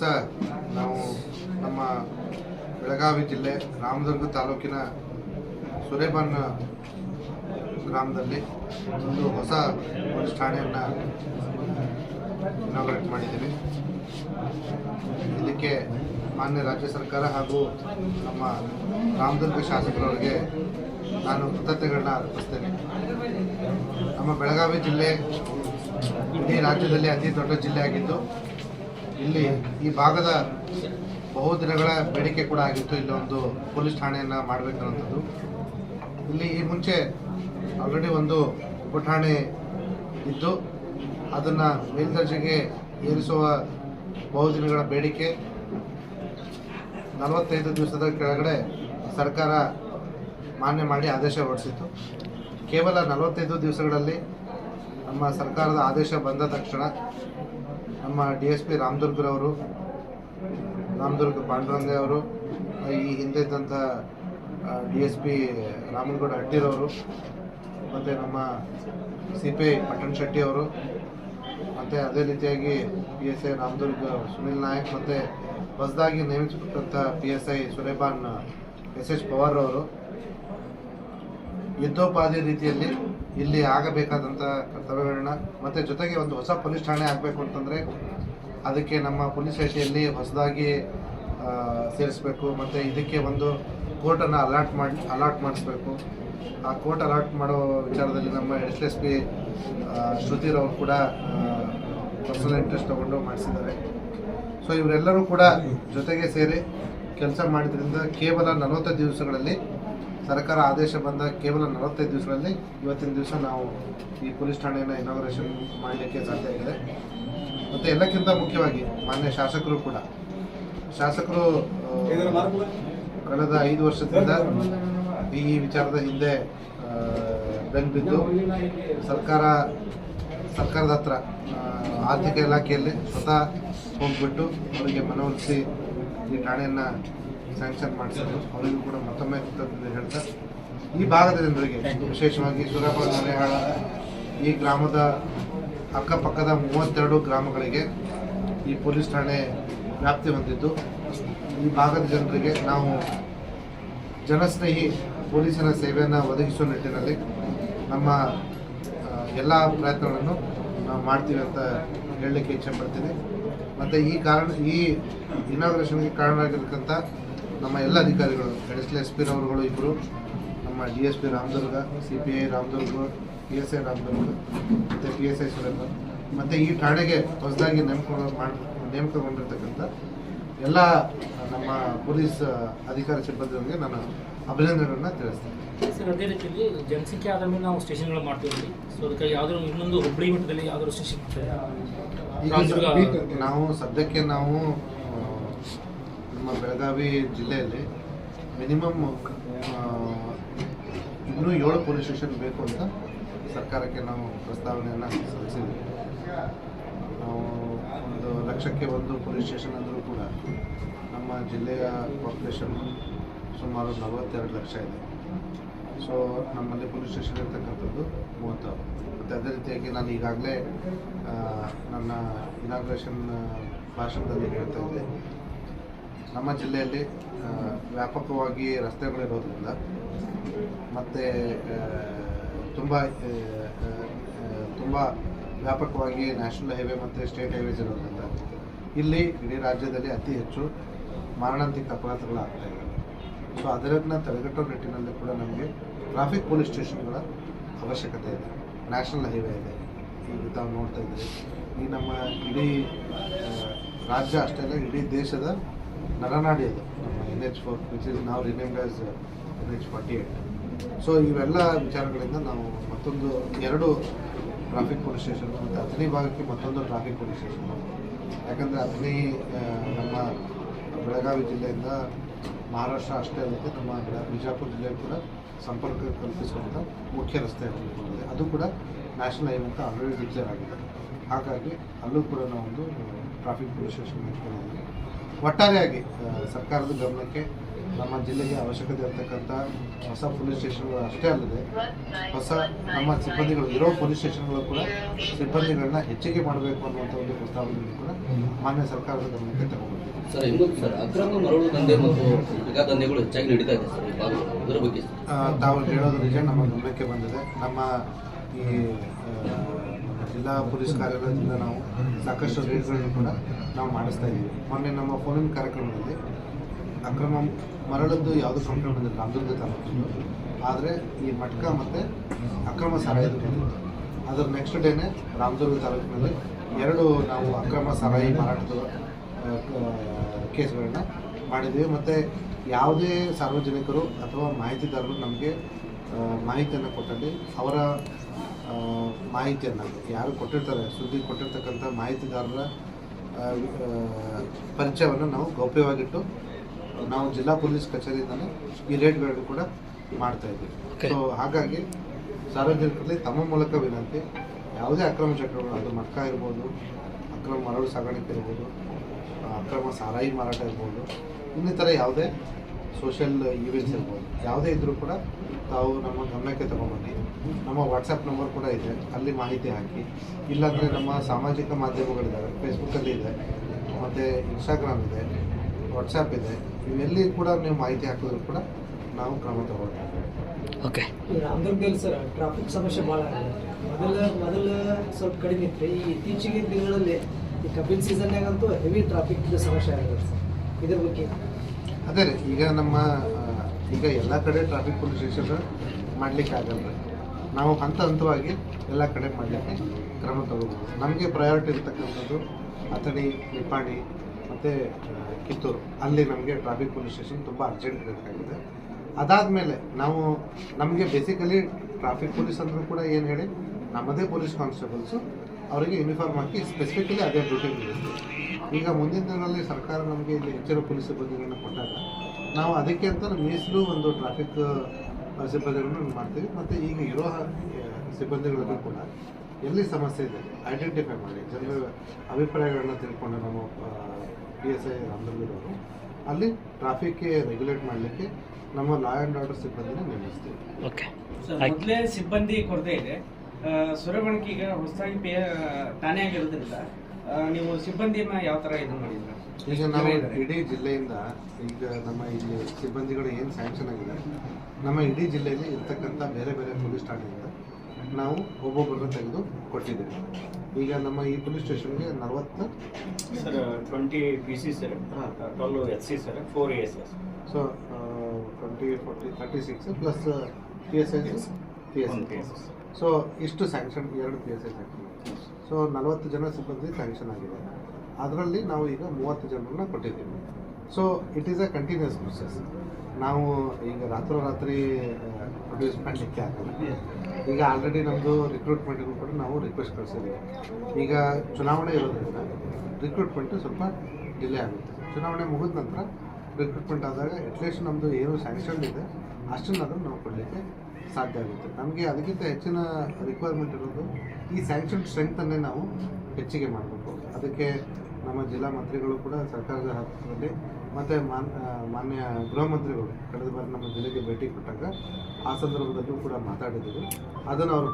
ದಿವಸ ನಾವು ನಮ್ಮ ಬೆಳಗಾವಿ ಜಿಲ್ಲೆ ರಾಮದುರ್ಗ ತಾಲೂಕಿನ ಸುರೇಬಾನ್ ಗ್ರಾಮದಲ್ಲಿ ಒಂದು ಹೊಸ ಪೊಲೀಸ್ ಠಾಣೆಯನ್ನು ಇನಾಗ್ರೇಟ್ ಮಾಡಿದ್ದೀವಿ. ಇದಕ್ಕೆ ಮಾನ್ಯ ರಾಜ್ಯ ಸರ್ಕಾರ ಹಾಗೂ ನಮ್ಮ ರಾಮದುರ್ಗ ಶಾಸಕರವರಿಗೆ ನಾನು ಕೃತಜ್ಞತೆಗಳನ್ನ ಅರ್ಪಿಸ್ತೇನೆ. ನಮ್ಮ ಬೆಳಗಾವಿ ಜಿಲ್ಲೆ ಇಡೀ ರಾಜ್ಯದಲ್ಲಿ ಅತಿ ದೊಡ್ಡ ಜಿಲ್ಲೆ ಆಗಿದ್ದು ಇಲ್ಲಿ ಈ ಭಾಗದ ಬಹು ದಿನಗಳ ಬೇಡಿಕೆ ಕೂಡ ಆಗಿತ್ತು. ಇಲ್ಲಿ ಒಂದು ಪೊಲೀಸ್ ಠಾಣೆಯನ್ನು ಮಾಡಬೇಕನ್ನುವಂಥದ್ದು ಇಲ್ಲಿ ಈ ಮುಂಚೆ ಆಲ್ರೆಡಿ ಒಂದು ಉಪಠಾಣೆ ಇದ್ದು, ಅದನ್ನು ಮೇಲ್ದರ್ಜೆಗೆ ಏರಿಸುವ ಬಹುದಿನಗಳ ಬೇಡಿಕೆ. ನಲವತ್ತೈದು ದಿವಸದ ಕೆಳಗಡೆ ಸರ್ಕಾರ ಮಾನ್ಯ ಮಾಡಿ ಆದೇಶ ಹೊರಡಿಸಿತ್ತು. ಕೇವಲ ನಲವತ್ತೈದು ದಿವಸಗಳಲ್ಲಿ ನಮ್ಮ ಸರ್ಕಾರದ ಆದೇಶ ಬಂದ ತಕ್ಷಣ ನಮ್ಮ ಡಿ ಎಸ್ ಪಿ ರಾಮದುರ್ಗರವರು ರಾಮದುರ್ಗ ಪಾಂಡುರಂಗೆ ಅವರು, ಈ ಹಿಂದೆ ಇದ್ದಂಥ ಡಿ ಎಸ್ ಪಿ ರಾಮನಗೌಡ ಹಟ್ಟಿರವರು ಮತ್ತು ನಮ್ಮ ಸಿ ಪಿ ಐ ಪಟ್ಟಣ ಶೆಟ್ಟಿ ಅವರು, ಮತ್ತು ಅದೇ ರೀತಿಯಾಗಿ P S I Ramdurg Sunil Nayak, ಮತ್ತು ಹೊಸದಾಗಿ ನೇಮಿಸಿಕೊಟ್ಟಂಥ P S I Sureban S H Pawar ಅವರು ಯುದ್ಧೋಪಾದಿ ರೀತಿಯಲ್ಲಿ ಇಲ್ಲಿ ಆಗಬೇಕಾದಂಥ ಕರ್ತವ್ಯಗಳನ್ನ ಮತ್ತು ಜೊತೆಗೆ ಒಂದು ಹೊಸ ಪೊಲೀಸ್ ಠಾಣೆ ಆಗಬೇಕು ಅಂತಂದರೆ ಅದಕ್ಕೆ ನಮ್ಮ ಪೊಲೀಸ್ ಸ್ಟೇಷನಲ್ಲಿ ಹೊಸದಾಗಿ ಸೇರಿಸಬೇಕು. ಮತ್ತು ಇದಕ್ಕೆ ಒಂದು ಕೋರ್ಟನ್ನು ಅಲಾಟ್ ಮಾಡಿ, ಅಲಾಟ್ ಮಾಡಿಸ್ಬೇಕು. ಆ ಕೋರ್ಟ್ ಅಲಾಟ್ ಮಾಡೋ ವಿಚಾರದಲ್ಲಿ ನಮ್ಮ ಎಸ್ ಎಸ್ ಪಿ ಶ್ರುತಿರವರು ಕೂಡ ಪರ್ಸನಲ್ ಇಂಟ್ರೆಸ್ಟ್ ತಗೊಂಡು ಮಾಡಿಸಿದ್ದಾರೆ. ಸೊ ಇವರೆಲ್ಲರೂ ಕೂಡ ಜೊತೆಗೆ ಸೇರಿ ಕೆಲಸ ಮಾಡಿದ್ರಿಂದ ಕೇವಲ ನಲವತ್ತು ದಿವಸಗಳಲ್ಲಿ ಸರ್ಕಾರ ಆದೇಶ ಬಂದ ಕೇವಲ ನಲವತ್ತೈದು ದಿವಸಗಳಲ್ಲಿ ಇವತ್ತಿನ ದಿವಸ ನಾವು ಈ ಪೊಲೀಸ್ ಠಾಣೆಯನ್ನು ಇನಾಗ್ರೇಷನ್ ಮಾಡಲಿಕ್ಕೆ ಸಾಧ್ಯ ಆಗಿದೆ. ಮತ್ತು ಎಲ್ಲಕ್ಕಿಂತ ಮುಖ್ಯವಾಗಿ ಮಾನ್ಯ ಶಾಸಕರು ಕೂಡ. ಶಾಸಕರು ಕಳೆದ ಐದು ವರ್ಷದಿಂದ ಈ ವಿಚಾರದ ಹಿಂದೆ ಬೆಂದಿದ್ದು ಬಿದ್ದು ಸರ್ಕಾರ, ಸರ್ಕಾರದ ಹತ್ರ ಆರ್ಥಿಕ ಇಲಾಖೆಯಲ್ಲಿ ಸ್ವತಃ ಹೋಗ್ಬಿಟ್ಟು ಅವರಿಗೆ ಮನವೊಲಿಸಿ ಈ ಠಾಣೆಯನ್ನು ಸ್ಯಾಂಕ್ಷನ್ ಮಾಡಿಸಿದ್ರು. ಅವರಿಗೂ ಕೂಡ ಮತ್ತೊಮ್ಮೆ ಕೃತಜ್ಞತೆ ಹೇಳ್ತಾ, ಈ ಭಾಗದ ಜನರಿಗೆ, ವಿಶೇಷವಾಗಿ ಸುರಪ ಮಲೆಹಾಳ ಈ ಗ್ರಾಮದ ಅಕ್ಕಪಕ್ಕದ ಮೂವತ್ತೆರಡು ಗ್ರಾಮಗಳಿಗೆ ಈ ಪೊಲೀಸ್ ಠಾಣೆ ವ್ಯಾಪ್ತಿ ಹೊಂದಿದ್ದು. ಈ ಭಾಗದ ಜನರಿಗೆ ನಾವು ಜನಸ್ನೇಹಿ ಪೊಲೀಸರ ಸೇವೆಯನ್ನು ಒದಗಿಸುವ ನಿಟ್ಟಿನಲ್ಲಿ ನಮ್ಮ ಎಲ್ಲ ಪ್ರಯತ್ನಗಳನ್ನು ನಾವು ಮಾಡ್ತೀವಿ ಅಂತ ಹೇಳಲಿಕ್ಕೆ ಇಚ್ಛೆ ಪಡ್ತೀನಿ. ಮತ್ತು ಈ ಕಾರಣ, ಈ ಇನಾಗ್ರೇಷನ್ಗೆ ಕಾರಣರಾಗಿರ್ತಕ್ಕಂಥ ನಮ್ಮ ಎಲ್ಲ ಅಧಿಕಾರಿಗಳು ಗಣೇಶ್ ಎಸ್ ಪಿ ರವರುಗಳು ಇಬ್ಬರು ನಮ್ಮ D S P Ramdurg C P I Ramdurg P S I Ramdurg ಮತ್ತು ಪಿ ಎಸ್ ಐ ಸುರೇಂದ್ರ. ಮತ್ತು ಈ ಠಾಣೆಗೆ ಹೊಸದಾಗಿ ನೇಮಕ ಮಾಡಿ ನೇಮಕಗೊಂಡಿರ್ತಕ್ಕಂಥ ಎಲ್ಲ ನಮ್ಮ ಪೊಲೀಸ್ ಅಧಿಕಾರಿ ಸಿಬ್ಬಂದಿಗಳಿಗೆ ನಾನು ಅಭಿನಂದನೆಗಳನ್ನು ತಿಳಿಸ್ತೇನೆ. ಸರ್ ಅದೇ ರೀತಿಯಲ್ಲಿ ಜನಸಂಖ್ಯೆ ಆದ ಮೇಲೆ ನಾವು ಸ್ಟೇಷನ್ಗಳು ಮಾಡ್ತೀವಿ ಸೊ ಅದಕ್ಕೆ ಯಾವ್ದಾದ್ರು ಇನ್ನೊಂದು ಹುಬ್ಬಳ್ಳಿ ಮಟ್ಟದಲ್ಲಿ ಯಾವ್ದಾದ್ರು ಸ್ಟೇಷನ್ ನಾವು ಸದ್ಯಕ್ಕೆ ನಾವು ನಮ್ಮ ಬೆಳಗಾವಿ ಜಿಲ್ಲೆಯಲ್ಲಿ ಮಿನಿಮಮ್ ಇನ್ನೂ ಏಳು ಪೊಲೀಸ್ ಸ್ಟೇಷನ್ ಬೇಕು ಅಂತ ಸರ್ಕಾರಕ್ಕೆ ನಾವು ಪ್ರಸ್ತಾವನೆಯನ್ನು ಸಲ್ಲಿಸಿದ್ವಿ. ನಾವು ಒಂದು ಲಕ್ಷಕ್ಕೆ ಒಂದು ಪೊಲೀಸ್ ಸ್ಟೇಷನ್ ಅಂದರೂ ಕೂಡ ನಮ್ಮ ಜಿಲ್ಲೆಯ ಪಾಪ್ಯುಲೇಷನ್ ಸುಮಾರು ನಲವತ್ತೆರಡು ಲಕ್ಷ ಇದೆ. ಸೊ, ನಮ್ಮಲ್ಲಿ ಪೊಲೀಸ್ ಸ್ಟೇಷನ್ ಇರ್ತಕ್ಕಂಥದ್ದು ಮೂವತ್ತಾರು ಮತ್ತು ಅದೇ ರೀತಿಯಾಗಿ ನಾನು ಈಗಾಗಲೇ ನನ್ನ ಇನಾಗ್ರೇಷನ್ ಭಾಷಣದಲ್ಲಿ ಹೇಳ್ತಾ ಇದ್ದೆ. ನಮ್ಮ ಜಿಲ್ಲೆಯಲ್ಲಿ ವ್ಯಾಪಕವಾಗಿ ರಸ್ತೆಗಳಿರೋದ್ರಿಂದ ಮತ್ತು ತುಂಬ ತುಂಬ ವ್ಯಾಪಕವಾಗಿ ನ್ಯಾಷನಲ್ ಹೈವೇ ಮತ್ತು ಸ್ಟೇಟ್ ಹೈವೇಸ್ ಇರೋದ್ರಿಂದ ಇಲ್ಲಿ ಇಡೀ ರಾಜ್ಯದಲ್ಲಿ ಅತಿ ಹೆಚ್ಚು ಮಾರಣಾಂತಿಕ ಅಪಘಾತಗಳಾಗ್ತಾ ಇವೆ. ಸೊ ಅದರನ್ನು ತಡೆಗಟ್ಟೋ ನಿಟ್ಟಿನಲ್ಲಿ ಕೂಡ ನಮಗೆ ಟ್ರಾಫಿಕ್ ಪೊಲೀಸ್ ಸ್ಟೇಷನ್ಗಳ ಅವಶ್ಯಕತೆ ಇದೆ. ನ್ಯಾಷನಲ್ ಹೈವೇ ಇದೆ. ಈಗ ತಾವು ನೋಡ್ತಾ ಇದ್ದೀವಿ ಈ ನಮ್ಮ ಇಡೀ ರಾಜ್ಯ ಅಷ್ಟೇ ಇಡೀ ದೇಶದ ನರನಾಡಿ ಅದು, ನಮ್ಮ N H four which is ನಾವು renamed as N H forty eight so ಇವೆಲ್ಲ ವಿಚಾರಗಳಿಂದ ನಾವು ಮತ್ತೊಂದು ಎರಡು ಟ್ರಾಫಿಕ್ ಪೊಲೀಸ್ ಸ್ಟೇಷನ್ ಮತ್ತು ಅಥಣಿ ಭಾಗಕ್ಕೆ ಮತ್ತೊಂದು ಟ್ರಾಫಿಕ್ ಪೊಲೀಸ್ ಸ್ಟೇಷನ್ ಯಾಕಂದರೆ ಅಥಣಿ ನಮ್ಮ ಬೆಳಗಾವಿ ಜಿಲ್ಲೆಯಿಂದ ಮಹಾರಾಷ್ಟ್ರ ಅಷ್ಟೇ ಅಲ್ಲದೆ ನಮ್ಮ ಬಿಜಾಪುರ ಜಿಲ್ಲೆ ಕೂಡ ಸಂಪರ್ಕ ಕಲ್ಪಿಸುವಂಥ ಮುಖ್ಯ ರಸ್ತೆ ಆಗಿರ್ತದೆ ಅದು ಕೂಡ ನ್ಯಾಷನಲ್ ಹೈವೇ ಅಂತ ಆಲ್ರೆಡಿ ಡಿಕ್ಲೇರ್ ಆಗಿದೆ. ಹಾಗಾಗಿ ಅಲ್ಲೂ ಕೂಡ ನಾವೊಂದು ಟ್ರಾಫಿಕ್ ಪೊಲೀಸ್ ಸ್ಟೇಷನ್ ಇಟ್ಕೊಂಡಿದ್ದೀವಿ ಒಟ್ಟಾರೆಯಾಗಿ ಸರ್ಕಾರದ ಗಮನಕ್ಕೆ ನಮ್ಮ ಜಿಲ್ಲೆಗೆ ಅವಶ್ಯಕತೆ ಇರತಕ್ಕಂಥ ಹೊಸ ಪೊಲೀಸ್ ಸ್ಟೇಷನ್ಗಳು ಅಷ್ಟೇ ಅಲ್ಲದೆ ಹೊಸ ನಮ್ಮ ಸಿಬ್ಬಂದಿಗಳು ಇರೋ ಪೊಲೀಸ್ ಸ್ಟೇಷನ್ಗಳು ಕೂಡ ಸಿಬ್ಬಂದಿಗಳನ್ನ ಹೆಚ್ಚಿಗೆ ಮಾಡಬೇಕು ಅನ್ನುವಂಥ ಒಂದು ಪ್ರಸ್ತಾವನೆಯನ್ನು ಕೂಡ ಮಾನ್ಯ ಸರ್ಕಾರದ ಗಮನಕ್ಕೆ ತಗೊಂಡಿದೆ ಸರ್ ಇನ್ನೊಂದು ಸರ್ ಅಕ್ರಮ ಮರಳು ದಂಧೆ ಮತ್ತು ದಂಧೆಗಳು ಹೆಚ್ಚಾಗಿ ನಡೀತಾ ಇದೆ ಸರ್ ಅದರ ಬಗ್ಗೆ ತಾವು ಹೇಳೋದು ನಿಜ ನಮ್ಮ ಗಮನಕ್ಕೆ ಬಂದಿದೆ. ನಮ್ಮ ಈ ಜಿಲ್ಲಾ ಪೊಲೀಸ್ ಕಾರ್ಯಾಲಯದಿಂದ ನಾವು ಸಾಕಷ್ಟು ರೇಡ್ಗಳನ್ನು ಕೂಡ ನಾವು ಮಾಡಿಸ್ತಾ ಇದ್ದೀವಿ. ಮೊನ್ನೆ ನಮ್ಮ ಫೋನಿನ ಕಾರ್ಯಕ್ರಮದಲ್ಲಿ ಅಕ್ರಮ ಮರಳದ್ದು ಯಾವುದು ಕಂಪ್ಲೇಂಟ್ ಬಂದಿಲ್ಲ ರಾಮದುರ್ಗ ತಾಲೂಕಿನ ಆದರೆ ಈ ಮಟ್ಕ ಮತ್ತು ಅಕ್ರಮ ಸಾರಾಯಿದು ಅದರ ನೆಕ್ಸ್ಟ್ ಡೇನೆ ರಾಮದುರ್ಗ ತಾಲೂಕಿನಲ್ಲಿ ಎರಡು ನಾವು ಅಕ್ರಮ ಸಾರಾಯಿ ಮಾರಾಟದ ಕೇಸ್ಗಳನ್ನ ಮಾಡಿದ್ದೀವಿ. ಮತ್ತು ಯಾವುದೇ ಸಾರ್ವಜನಿಕರು ಅಥವಾ ಮಾಹಿತಿದಾರರು ನಮಗೆ ಮಾಹಿತಿಯನ್ನು ಕೊಟ್ಟಲ್ಲಿ ಅವರ ಮಾಹಿತಿಯನ್ನು ಯಾರು ಕೊಟ್ಟಿರ್ತಾರೆ ಸುದ್ದಿ ಕೊಟ್ಟಿರ್ತಕ್ಕಂಥ ಮಾಹಿತಿದಾರರ ಪರಿಚಯವನ್ನು ನಾವು ಗೌಪ್ಯವಾಗಿಟ್ಟು ನಾವು ಜಿಲ್ಲಾ ಪೊಲೀಸ್ ಕಚೇರಿಯಿಂದಲೇ ಈ ರೇಟ್ಗಳನ್ನು ಕೂಡ ಮಾಡ್ತಾ ಇದ್ದೀವಿ. ಸೊ ಹಾಗಾಗಿ ಸಾರ್ವಜನಿಕರಲ್ಲಿ ತಮ್ಮ ಮೂಲಕ ವಿನಂತಿ ಯಾವುದೇ ಅಕ್ರಮ ಚಟುವಟಿಕೆ ಅದು ಮಟ್ಕ ಇರ್ಬೋದು ಅಕ್ರಮ ಮರಳು ಸಾಗಾಣಿಕೆ ಇರ್ಬೋದು ಅಕ್ರಮ ಸಾರಾಯಿ ಮಾರಾಟ ಇರ್ಬೋದು ಇನ್ನಿತರ ಯಾವುದೇ ಸೋಷಿಯಲ್ ಈವೆಂಟ್ಸ್ ಇರ್ಬೋದು. ಯಾವುದೇ ಇದ್ದರೂ ಕೂಡ ತಾವು ನಮ್ಮ ಗಮನಕ್ಕೆ ತಗೊಂಡ್ಬನ್ನಿ ನಮ್ಮ ವಾಟ್ಸಪ್ ನಂಬರ್ ಕೂಡ ಇದೆ. ಅಲ್ಲಿ ಮಾಹಿತಿ ಹಾಕಿ. ಇಲ್ಲಾಂದರೆ ನಮ್ಮ ಸಾಮಾಜಿಕ ಮಾಧ್ಯಮಗಳಿದ್ದಾವೆ ಫೇಸ್ಬುಕ್ಕಲ್ಲಿ ಇದೆ. ಮತ್ತು ಇನ್ಸ್ಟಾಗ್ರಾಮ್ ಇದೆ. ವಾಟ್ಸಪ್ ಇದೆ. ಇವೆಲ್ಲಿ ಕೂಡ ನೀವು ಮಾಹಿತಿ ಹಾಕಿದ್ರು ಕೂಡ ನಾವು ಕ್ರಮ ತಗೊಳ್ತೇವೆ. ಓಕೆ ರಾಮದುರ್ಗದಲ್ಲಿ ಸರ್ ಟ್ರಾಫಿಕ್ ಸಮಸ್ಯೆ ಭಾಳ ಮೊದಲ ಮೊದಲ ಸ್ವಲ್ಪ ಕಡಿಮೆ ಇತ್ತು. ಈ ಇತ್ತೀಚೆಗೆ ದಿನಗಳಲ್ಲಿ ಈ ಕಬ್ಬಿನ ಸೀಸನ್ನಾಗಂತೂ ಹೆವಿ ಟ್ರಾಫಿಕ್ ಸಮಸ್ಯೆ ಆಗಿದೆ ಸರ್. ಇದ್ರ ಬಗ್ಗೆ ಅದೇ ರೀ, ಈಗ ನಮ್ಮ ಈಗ ಎಲ್ಲ ಕಡೆ ಟ್ರಾಫಿಕ್ ಪೊಲೀಸ್ ಸ್ಟೇಷನ್ ಮಾಡಲಿಕ್ಕೆ ಆಗಲ್ಲ ನಾವು ಹಂತ ಹಂತವಾಗಿ ಎಲ್ಲ ಕಡೆ ಮಾಡಲಿಕ್ಕೆ ಕ್ರಮ ತಗೋಬೋದು ನಮಗೆ ಪ್ರಯಾರಿಟಿ ಇರ್ತಕ್ಕಂಥದ್ದು ಅಥಣಿ, ನಿಪ್ಪಾಣಿ ಮತ್ತು ಕಿತ್ತೂರು. ಅಲ್ಲಿ ನಮಗೆ ಟ್ರಾಫಿಕ್ ಪೊಲೀಸ್ ಸ್ಟೇಷನ್ ತುಂಬ ಅರ್ಜೆಂಟ್ ಬೇಕಾಗಿದೆ. ಅದಾದಮೇಲೆ ನಾವು, ನಮಗೆ ಬೇಸಿಕಲಿ ಟ್ರಾಫಿಕ್ ಪೊಲೀಸ್ ಅಂದರೂ ಕೂಡ ಏನು ಹೇಳಿ, ನಮ್ಮದೇ ಪೊಲೀಸ್ ಕಾನ್ಸ್ಟೇಬಲ್ಸು ಅವರಿಗೆ ಯೂನಿಫಾರ್ಮ್ ಹಾಕಿ ಸ್ಪೆಸಿಫಿಕಲಿ ಅದೇ ಡ್ಯೂಟಿ ನೀಡುತ್ತೆ ಈಗ ಮುಂದಿನ ದಿನಗಳಲ್ಲಿ ಸರ್ಕಾರ ನಮಗೆ ಇಲ್ಲಿ ಹೆಚ್ಚಿನ ಪೊಲೀಸ್ ಸಿಬ್ಬಂದಿಗಳನ್ನು ಕೊಟ್ಟಾಗ ನಾವು ಅದಕ್ಕೆ ಅಂತ ಮೀಸಲು ಒಂದು ಟ್ರಾಫಿಕ್ ಸಿಬ್ಬಂದಿಗಳನ್ನು ಮಾಡ್ತೀವಿ. ಮತ್ತು ಈಗ ಇರೋ ಸಿಬ್ಬಂದಿಗಳಲ್ಲೂ ಸಿಬ್ಬಂದಿಗಳಿಗೂ ಕೂಡ ಎಲ್ಲಿ ಸಮಸ್ಯೆ ಇದೆ ಐಡೆಂಟಿಫೈ ಮಾಡಿ. ಜನರ ಅಭಿಪ್ರಾಯಗಳನ್ನ ತಿಳ್ಕೊಂಡು ನಮ್ಮ ಪಿ ಎಸ್ ಐ ರಾಮದುರ್ಗದವರು ಅಲ್ಲಿ ಟ್ರಾಫಿಕ್ಗೆ ರೆಗ್ಯುಲೇಟ್ ಮಾಡಲಿಕ್ಕೆ ನಮ್ಮ ಲಾ ಆ್ಯಂಡ್ ಆರ್ಡರ್ ಸಿಬ್ಬಂದಿನ ನೇಮಿಸ್ತೀವಿ. ಓಕೆ ಸರ್ ಮೊದಲೇ ಸಿಬ್ಬಂದಿ ಕೊರತೆ ಇದೆ. ಈಗ ಹೊಸದಾಗಿ ಪೇ ಠಾಣೆ ಆಗಿರೋದ್ರಿಂದ ನೀವು ಸಿಬ್ಬಂದಿಯನ್ನ ಯಾವ ಥರ ಇದು ಮಾಡಿದ್ರೆ? ಈಗ ನಾವು ಇಡೀ ಜಿಲ್ಲೆಯಿಂದ ಈಗ ನಮ್ಮ ಇಲ್ಲಿ ಸಿಬ್ಬಂದಿಗಳು ಏನು ಸ್ಯಾಂಕ್ಷನ್ ಆಗಿದೆ ನಮ್ಮ ಇಡೀ ಜಿಲ್ಲೆಯಲ್ಲಿ ಇರ್ತಕ್ಕಂಥ ಬೇರೆ ಬೇರೆ ಪೊಲೀಸ್ ಠಾಣೆಯಿಂದ ನಾವು ಒಬ್ಬೊಬ್ಬರನ್ನ ತೆಗೆದು ಕೊಟ್ಟಿದ್ದೇವೆ. ಈಗ ನಮ್ಮ ಈ ಪೊಲೀಸ್ ಸ್ಟೇಷನ್ಗೆ ನಲವತ್ತು sir twenty P C sir ಹಾಂ. Twelve S C sir four A S S so twenty forty thirty six plus P S I P S P S S so ಇಷ್ಟು ಸ್ಯಾಂಕ್ಷನ್ ಎರಡು ಸ್ಯಾಂಕ್ಷನ್ ಸೊ ನಲವತ್ತು ಜನ ಸಿಬ್ಬಂದಿ sanction ಆಗಿದೆ. ಅದರಲ್ಲಿ ನಾವು ಈಗ ಮೂವತ್ತು ಜನರನ್ನ ಕೊಟ್ಟಿದ್ದೀವಿ. So it is a continuous process ನಾವು ಈಗ ರಾತ್ರೋರಾತ್ರಿ ಪ್ರೊಡ್ಯೂಸ್ ಮಾಡಲಿಕ್ಕೆ ಆಗಲ್ಲ. ಈಗ ಆಲ್ರೆಡಿ ನಮ್ಮದು ರಿಕ್ರೂಟ್ಮೆಂಟ್ಗೂ ಕೂಡ ನಾವು ರಿಕ್ವೆಸ್ಟ್ ಕಳಿಸಿದ್ದೀವಿ. ಈಗ ಚುನಾವಣೆ ಇರೋದ್ರಿಂದ ರಿಕ್ರೂಟ್ಮೆಂಟ್ ಸ್ವಲ್ಪ ಡಿಲೇ ಆಗುತ್ತೆ. ಚುನಾವಣೆ ಮುಗಿದ ನಂತರ ರಿಕ್ರೂಟ್ಮೆಂಟ್ ಆದಾಗ ಅಟ್ಲೀಸ್ಟ್ ನಮ್ಮದು ಏನು ಸ್ಯಾಂಕ್ಷನ್ ಇದೆ, ಅಷ್ಟನ್ನಾದರೂ ನಾವು ಕೊಡಲಿಕ್ಕೆ ಸಾಧ್ಯ ಆಗುತ್ತೆ. ನಮಗೆ ಅದಕ್ಕಿಂತ ಹೆಚ್ಚಿನ ರಿಕ್ವೈರ್ಮೆಂಟ್ ಇರೋದು ಈ ಸ್ಯಾಂಕ್ಷನ್ ಸ್ಟ್ರೆಂತನ್ನೇ ನಾವು ಹೆಚ್ಚಿಗೆ ಮಾಡಬೇಕು. ಅದಕ್ಕೆ ನಮ್ಮ ಜಿಲ್ಲಾ ಮಂತ್ರಿಗಳು ಕೂಡ ಸರ್ಕಾರದ ಹತ್ತಿರದಲ್ಲಿ ಮತ್ತು ಮಾನ್ ಮಾನ್ಯ ಗೃಹ ಮಂತ್ರಿಗಳು, ಕಳೆದ ಬಾರಿ ನಮ್ಮ ಜಿಲ್ಲೆಗೆ ಭೇಟಿ ಕೊಟ್ಟಾಗ ಆ ಸಂದರ್ಭದಲ್ಲೂ ಕೂಡ ಮಾತಾಡಿದ್ದೀವಿ. ಅದನ್ನು ಅವರು